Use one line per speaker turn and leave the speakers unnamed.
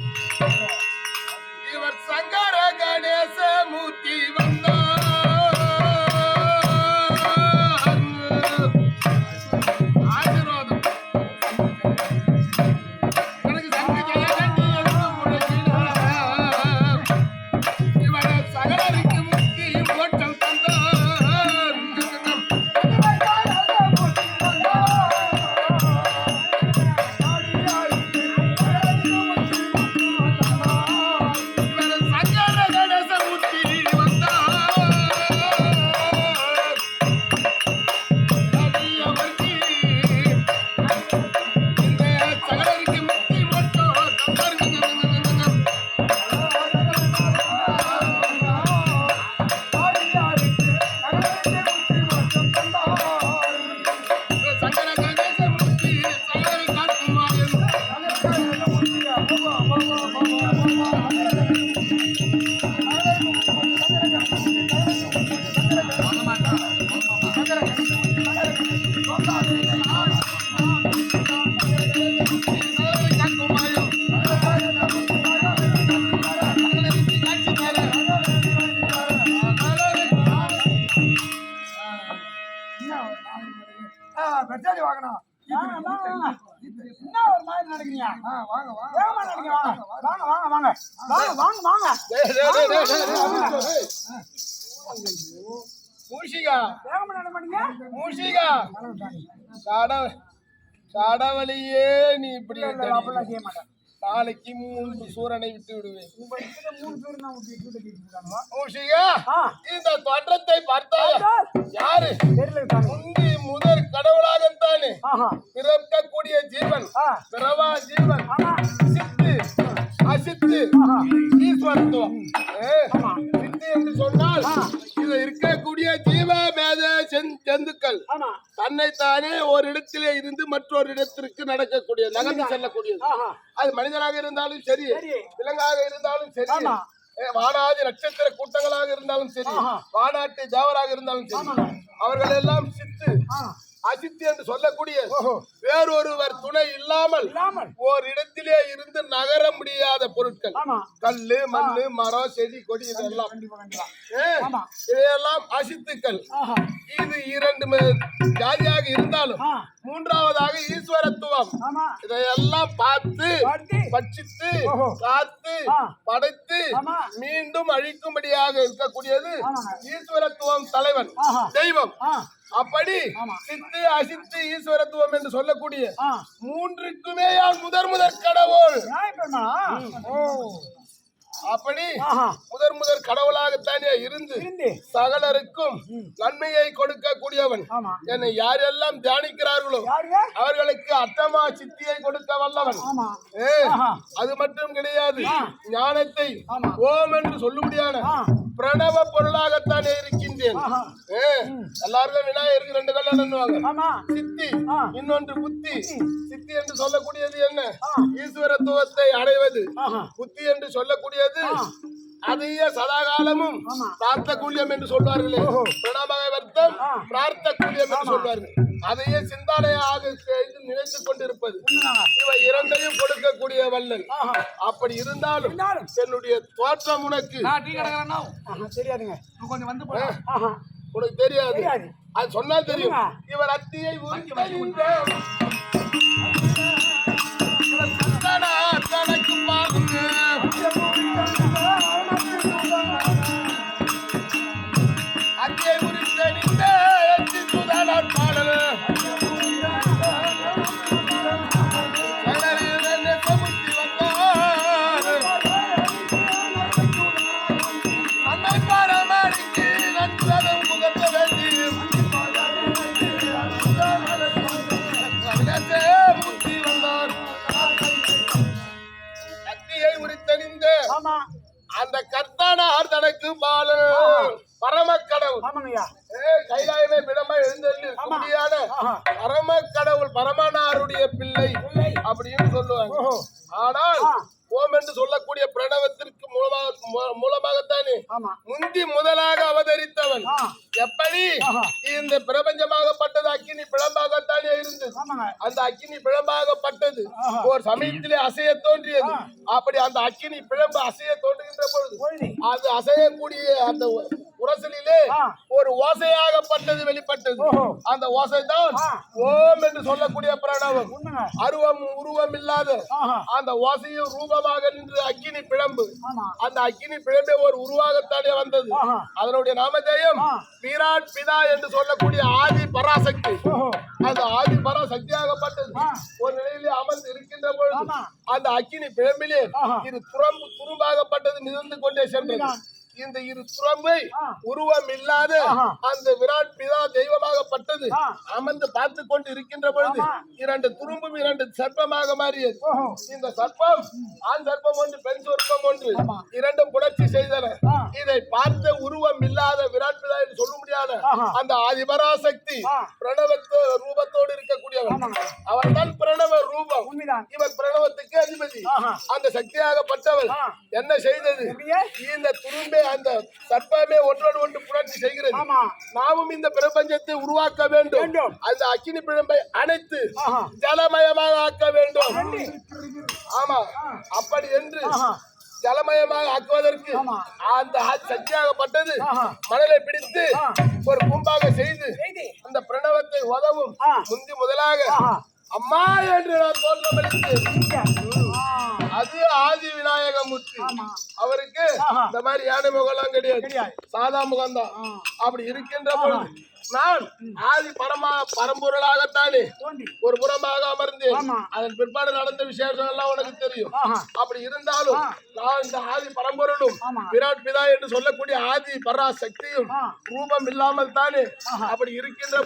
இவர்
என்ன ஒரு மாதிரி நடக்கிறீங்க?
வாங்க வாங்க
வாங்க. வாங்க. வாங்க வாங்க. வாங்க வாங்க.
மூஷிகா.
வேகமா நட மாட்டீங்க?
மூஷிகா. கடவு கடவுளையே நீ இப்படி
அப்படிலாம் செய்ய மாட்டேன்.
நாளைக்கு மூன்று சூரனை விட்டு விடுவேன். இந்த தோற்றத்தை பார்த்தாயா? யாரு? முந்தி முதற் கடவுளாகத்தானே பிறக்கக்கூடிய ஜீவன் பிறவா ஜீவன். சித்து அசித்து ஈஸ்வரத்துவம்.
ஆமா.
தன்னைத்தானே ஒரு இடத்திலே இருந்து மற்றொரு இடத்திற்கு நடக்கக்கூடிய நகர்ந்து செல்லக்கூடியது. அது மனிதனாக இருந்தாலும் சரி. விலங்காக இருந்தாலும் சரி வானாதி நட்சத்திர கூட்டங்களாக இருந்தாலும் சரி. வானாட்டு தேவராக இருந்தாலும் சரி. அவர்கள் எல்லாம் சித்து அசித்து என்று சொல்லக்கூடிய. வேறொருவர் துணை இல்லாமல் ஓர் இடத்திலே இருந்து நகர முடியாத பொருட்கள் கல்லு மண்ணு மரம் செடி கொடி இதெல்லாம். இதையெல்லாம் அசித்துக்கள் இது இரண்டு ஜாதியாக இருந்தாலும் மூன்றாவதாக ஈஸ்வரத்துவம் இதையெல்லாம் பார்த்து
பார்த்து.
பட்சித்து. காத்து. படைத்து. மீண்டும் அழிக்கும்படியாக இருக்கக்கூடியது. ஈஸ்வரத்துவம் தலைவன். தெய்வம் அப்படி. சித்து அசித்து ஈஸ்வரத்துவம் என்று சொல்லக்கூடிய மூன்றுக்குமே யார் முதற் முதற் கடவுள்? அப்படி முதற் முதற் கடவுளாகத்தானே இருந்து சகலருக்கும் நன்மையை கொடுக்கக்கூடியவன். என்னை யாரெல்லாம் தியானிக்கிறார்களோ அவர்களுக்கு அட்டமா சித்தியை கொடுக்க வல்லவன். அது மட்டும் கிடையாது. ஞானத்தை. ஓம் என்று சொல்லும்படியான. பிரணவ பொருளாகத்தானே இருக்கின்றேன். எல்லாருக்கும் விநாயகருக்கு ரெண்டு கல்யாணம் பண்ணுவாங்க சித்தி. இன்னொன்று புத்தி. சித்தி என்று சொல்லக்கூடியது என்ன. ஈஸ்வரத்துவத்தை அடைவது. புத்தி என்று சொல்லக்கூடியது அதையே சதாகாலமும். பிரார்த்த கூலியம் என்று சொல்வார்களே. பிரணவர்த்தம்
ஆ.
பிரார்த்த கூலியம் என்று சொல்வார்கள். அதையே சிந்தானையாக செய்து நினைத்துக் கொண்டிருப்பது. இவை இரண்டையும் கொடுக்கக்கூடிய வல்லல். அப்படி இருந்தாலும். என்னுடைய தோற்றம் உனக்கு. உனக்கு தெரியாது. அது சொன்னா தெரியும். இவர் அத்தியை அந்த கர்த்தானார் தனக்கு பாலன் பரம கடவுள்
ஆமாங்கய்யா.
ஏ, கைலாயமே விடமா பரம கடவுள் பரமனாருடைய பிள்ளை. அப்படின்னு சொல்லுவாங்க. ஆனால். ஓம் என்று சொல்லக்கூடிய மூ- மூலமாகத்தானே முந்தி முதலாக அவதரித்தவன் எப்படி. இந்த பிரபஞ்சமாகப்பட்டது அக்கினி பிழம்பாகத்தானே இருந்தது அந்த அக்கினி பிழம்பாகப்பட்டது. ஒரு சமயத்திலே அசைய தோன்றியது. அப்படி அந்த அக்கினி பிழம்பு அசைய தோன்றுகின்ற பொழுது அது அசையக்கூடிய அந்த உரசலிலே. ஒரு ஓசையாகப்பட்டது வெளிப்பட்டது. அந்த ஓசைதான்
ஆ.
ஓம் என்று சொல்லக்கூடிய அருவம் உருவம் இல்லாத அந்த ஓசையும் ரூபமாக நின்று அக்கினி பிழம்பு அந்த அக்கினி பிழம்பே ஒரு உருவாகத்தானே வந்தது. அதனுடைய நாமதேயம். விராட் பிதா என்று சொல்லக்கூடிய ஆதி பராசக்தி அந்த ஆதி பராசக்தியாகப்பட்டது. ஒரு நிலையிலே அமர்ந்து இருக்கின்ற பொழுது. அந்த அக்கினி பிழம்பிலே. இது துறம்பு துரும்பாகப்பட்டது மிதந்து கொண்டே சென்றது. இந்த இரு துறம்பை
ஆ.
உருவம் இல்லாத. அந்த விராட் பிதா தெய்வமாகப்பட்டது. அமர்ந்து பார்த்து கொண்டு இருக்கின்ற பொழுது. இரண்டு துரும்பும் இரண்டு சர்ப்பமாக மாறியது இந்த சர்ப்பம் ஆண் சர்ப்பம் ஒன்று பெண் சர்ப்பம் ஒன்று. இரண்டும் புணர்ச்சி செய்தன. இதை பார்த்த உருவம் இல்லாத விராட்
ஆஹா.
அந்த ஆதிபராசக்தி
ஆ.
பிரணவத்து ரூபத்தோடு இருக்கக்கூடியவர்
ஆமாங்க.
அவர் தான் பிரணவ ரூபம் இவர் பிரணவத்துக்கு அதிபதி. அந்த சக்தியாகப்பட்டவர்
ஆ.
என்ன செய்தது? இந்த துரும்பே அந்த சர்ப்பமே ஒன்றோடு ஒன்று புணர்ச்சி செய்கிறது நாமும் இந்த பிரபஞ்சத்தை உருவாக்க வேண்டும். அந்த அக்கினி பிழம்பை அணைத்து
ஆஹா
ஜலமயமாக ஆக்க வேண்டும். ஆமா அப்படி என்று ஜலமயமாக ஆக்குவதற்கு. அந்த சக்தியாகப்பட்டது. மணலை பிடித்து. ஒரு கும்பாக செய்து அந்த பிரணவத்தை உதவும். முந்தி முதலாக அம்மா என்று நான் தோற்றமளித்து. அது ஆதி விநாயகமூர்த்தி அவருக்கு. இந்த மாதிரி யானை முகம்லாம் கிடையாது. சாதா முகம்தான். அப்படி இருக்கின்ற பொழுது நான் ஆதி பரமா பரம்பொருளாகத்தானே ஒரு புறமாக அமர்ந்தேன். அதன் பிற்பாடு நடந்த விசேஷம் எல்லாம் உனக்கு தெரியும் அப்படி இருந்தாலும். நான் இந்த ஆதி பரம்பொருளும். விராட் பிதா என்று சொல்லக்கூடிய ஆதி பரா சக்தியும்
ஆ.
ரூபம் இல்லாமல் தானே. அப்படி இருக்கின்ற